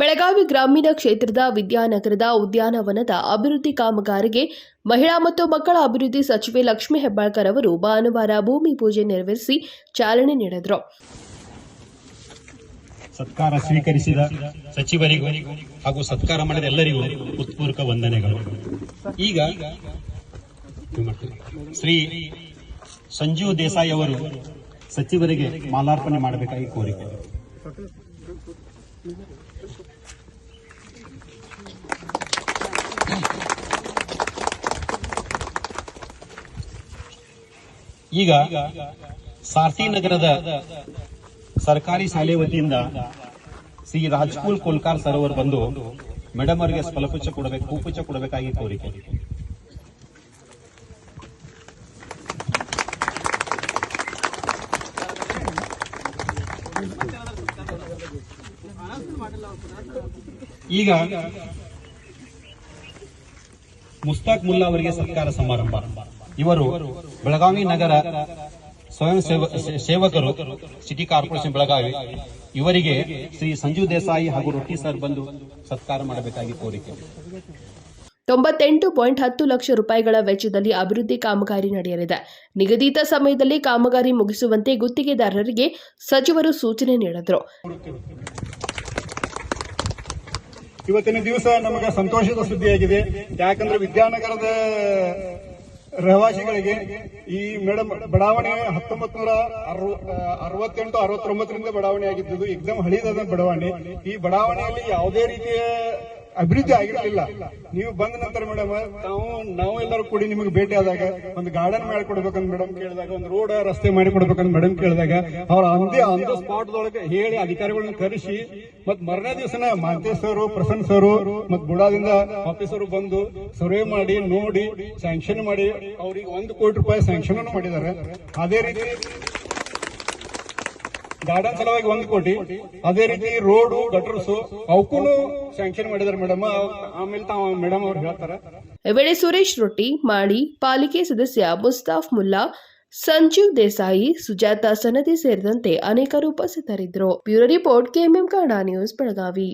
ಬೆಳಗಾವಿ ಗ್ರಾಮೀಣ ಕ್ಷೇತ್ರದ ವಿದ್ಯಾನಗರದ ಉದ್ಯಾನವನದ ಅಭಿವೃದ್ಧಿ ಕಾಮಗಾರಿಗೆ ಮಹಿಳಾ ಮತ್ತು ಮಕ್ಕಳ ಅಭಿವೃದ್ಧಿ ಸಚಿವೆ ಲಕ್ಷ್ಮಿ ಹೆಬ್ಬಾಳ್ಕರ್ ಅವರು ಭಾನುವಾರ ಭೂಮಿ ಪೂಜೆ ನೆರವೇರಿಸಿ ಚಾಲನೆ ನೀಡಿದರು. ಸತ್ಕಾರ ಸ್ವೀಕರಿಸಿದ ಸಚಿವರಿಗೂ ಹಾಗೂ ಸತ್ಕಾರ ಮಾಡಿದ ಎಲ್ಲರಿಗೂ ಉತ್ಪೂರ್ವಕ ವಂದನೆಗಳು. ಈಗ ಶ್ರೀ ಸಂಜೀವ್ ದೇಸಾಯಿ ಅವರು ಸಚಿವರಿಗೆ ಮಾಲಾರ್ಪಣೆ ಮಾಡಬೇಕಾಗಿ ಕೋರಿಕೆ. ಈಗ ಸಾರ್ತಿ ನಗರದ ಸರ್ಕಾರಿ ಶಾಲೆ ವತಿಯಿಂದ ಶ್ರೀ ರಾಜ್ಕುಲ್ ಕೋಲ್ಕಾರ್ ಸರ್ ಬಂದು ಮೇಡಮ್ ಅವರಿಗೆ ಸ್ಫಲಪುಚ್ಛ ಕೊಡಬೇಕು, ಹೂಪುಚ್ಚ ಕೊಡಬೇಕಾಗಿ ಕೋರಿಕೆ ಈಗ ಮುಸ್ತಾಕ್ ಮುಲ್ಲಾ ಅವರಿಗೆ ಸತ್ಕಾರ ಸಮಾರಂಭ. ಇವರು ಬೆಳಗಾವಿ ನಗರ ಸ್ವಯಂ ಸೇವಕರು ಸಿಟಿ ಕಾರ್ಪೊರೇಷನ್ ಬೆಳಗಾವಿ. ಇವರಿಗೆ ಶ್ರೀ ಸಂಜೀವ್ ದೇಸಾಯಿ ಹಾಗೂ ರೊಟ್ಟಿ ಸರ್ ಬಂದು ಸತ್ಕಾರ ಮಾಡಬೇಕಾಗಿ ಕೋರಿಕೆ. ತೊಂಬತ್ತೆಂಟು ಪಾಯಿಂಟ್ ಹತ್ತು ಲಕ್ಷ ರೂಪಾಯಿಗಳ ವೆಚ್ಚದಲ್ಲಿ ಅಭಿವೃದ್ಧಿ ಕಾಮಗಾರಿ ನಡೆಯಲಿದೆ. ನಿಗದಿತ ಸಮಯದಲ್ಲಿ ಕಾಮಗಾರಿ ಮುಗಿಸುವಂತೆ ಗುತ್ತಿಗೆದಾರರಿಗೆ ಸಚಿವರು ಸೂಚನೆ ನೀಡಿದರು. ಇವತ್ತಿನ ದಿವಸ ನಮಗೆ ಸಂತೋಷದ ಸುದ್ದಿಯಾಗಿದೆ. ಯಾಕಂದ್ರೆ ವಿದ್ಯಾನಗರದ ರಹವಾಸಿಗಳಿಗೆ ಈ ಮೇಡಮ್ ಬಡಾವಣೆ ಹತ್ತೊಂಬತ್ ನೂರ ಅರವತ್ತೆಂಟು, ಅರವತ್ತೊಂಬತ್ತರಿಂದ ಬಡಾವಣೆ ಆಗಿದ್ದು ಎಕ್ದಮ್ ಹಳಿದಾದ ಬಡಾವಣೆ. ಈ ಬಡಾವಣೆಯಲ್ಲಿ ಯಾವುದೇ ರೀತಿಯ ಅಭಿವೃದ್ಧಿ ಆಗಿರಲಿಲ್ಲ. ನೀವು ಬಂದ ನಂತರ ಮೇಡಮ್ ನಾವು ನಾವು ಎಲ್ಲರೂ ಕೂಡಿ ನಿಮಗೆ ಭೇಟಿ ಆದಾಗ, ಒಂದು ಗಾರ್ಡನ್ ಮಾಡಿಕೊಡ್ಬೇಕಂತ ಮೇಡಮ್ ಕೇಳಿದಾಗ, ಒಂದು ರೋಡ್ ರಸ್ತೆ ಮಾಡಿ ಕೊಡ್ಬೇಕಂತ ಮೇಡಮ್ ಕೇಳಿದಾಗ, ಅವ್ರ ಅಂದೇ ಆನ್ ಸ್ಪಾಟ್ ದೊಳಗೆ ಹೇಳಿ ಅಧಿಕಾರಿಗಳನ್ನ ಕರೆಸಿ ಮತ್ ಮರನೇ ದಿವಸನ ಮಾಂತೇಶ್ ಅವರು ಪ್ರಸನ್ನ ಸರ್ ಮತ್ ಬುಡಾದಿಂದ ಆಫೀಸರು ಬಂದು ಸರ್ವೆ ಮಾಡಿ, ನೋಡಿ ಸ್ಯಾಂಕ್ಷನ್ ಮಾಡಿ, ಅವ್ರಿಗೆ ಒಂದು ಕೋಟಿ ರೂಪಾಯಿ ಸ್ಯಾಂಕ್ಷನ್ ಮಾಡಿದ್ದಾರೆ. ಅದೇ ರೀತಿ ಗಾರ್ಡನ್ ಸಲುವಾಗಿ ಒಂದು ಕೋಟಿ. ಅದೇ ರೀತಿ ರೋಡ್, ಗಟರ್ಸ್ ಅವಕ್ಕೂ ಸ್ಯಾಂಕ್ಷನ್ ಮಾಡಿದಾರೆ ಮೇಡಮ್. ಆಮೇಲೆ ತಾವು ಮೇಡಮ್ ಅವ್ರು ಹೇಳ್ತಾರೆ. ವೇಳೆ ಸುರೇಶ್ ರೊಟ್ಟಿ ಮಾಡಿ ಪಾಲಿಕೆ ಸದಸ್ಯ ಮುಸ್ತಾಫ್ ಮುಲ್ಲಾ, ಸಂಜೀವ್ ದೇಸಾಯಿ, ಸುಜಾತ ಸನದಿ ಸೇರಿದಂತೆ ಅನೇಕರು ಉಪಸ್ಥಿತರಿದ್ದರು. Bureau report KMM Kannada news Belagavi.